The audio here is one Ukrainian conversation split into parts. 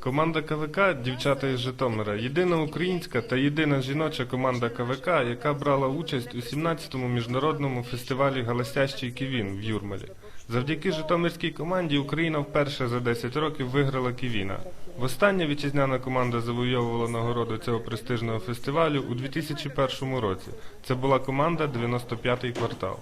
Команда КВК Дівчата із Житомира єдина українська та єдина жіноча команда КВК, яка брала участь у 17-му міжнародному фестивалі Галасящий Ківін в Юрмалі. Завдяки Житомирській команді Україна вперше за 10 років виграла Ківіна. Востаннє вітчизняна команда завойовувала нагороду цього престижного фестивалю у 2001 році. Це була команда 95-й квартал.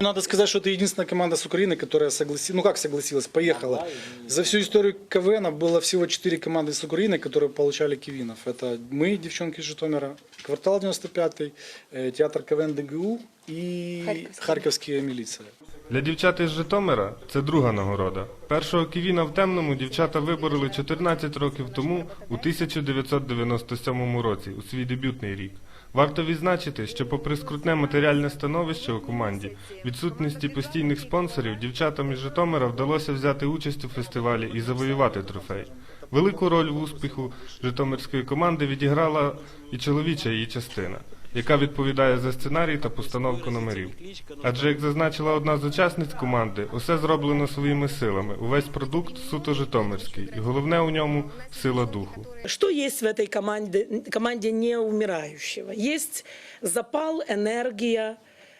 Надо сказать, что это единственная команда с Украины, которая согласилась, ну как согласилась, поехала. За всю историю КВН было всего 4 команды с Украины, которые получали кивинов. Это мы, девчонки из Житомира, квартал 95-й, э, театр КВН ДГУ и Харьковский. Харьковская милиция. Для дівчат із Житомира це друга нагорода. Першого ківіна в темному дівчата вибороли 14 років тому, у 1997 році, у свій дебютний рік. Варто відзначити, що попри скрутне матеріальне становище у команді, відсутності постійних спонсорів, дівчатам із Житомира вдалося взяти участь у фестивалі і завоювати трофей. Велику роль в успіху житомирської команди відіграла і чоловіча її частина, яка відповідає за сценарій та постановку номерів. Адже, як зазначила одна з учасниць команди, усе зроблено своїми силами. Увесь продукт суто житомирський, і головне у ньому сила духу. Что есть в этой команде, команде неумирающего? Есть запал, энергия.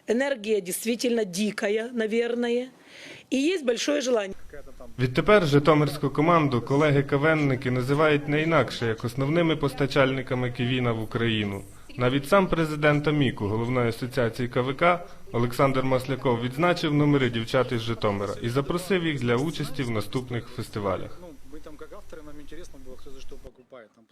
Энергия действительно дикая, наверное. И есть большое желание. Відтепер житомирську команду колеги-кавенники називають не інакше як основними постачальниками ківіна в Україну. Навіть сам президент Аміку, головної асоціації КВК, Олександр Масляков відзначив номери дівчат із Житомира і запросив їх для участі в наступних фестивалях.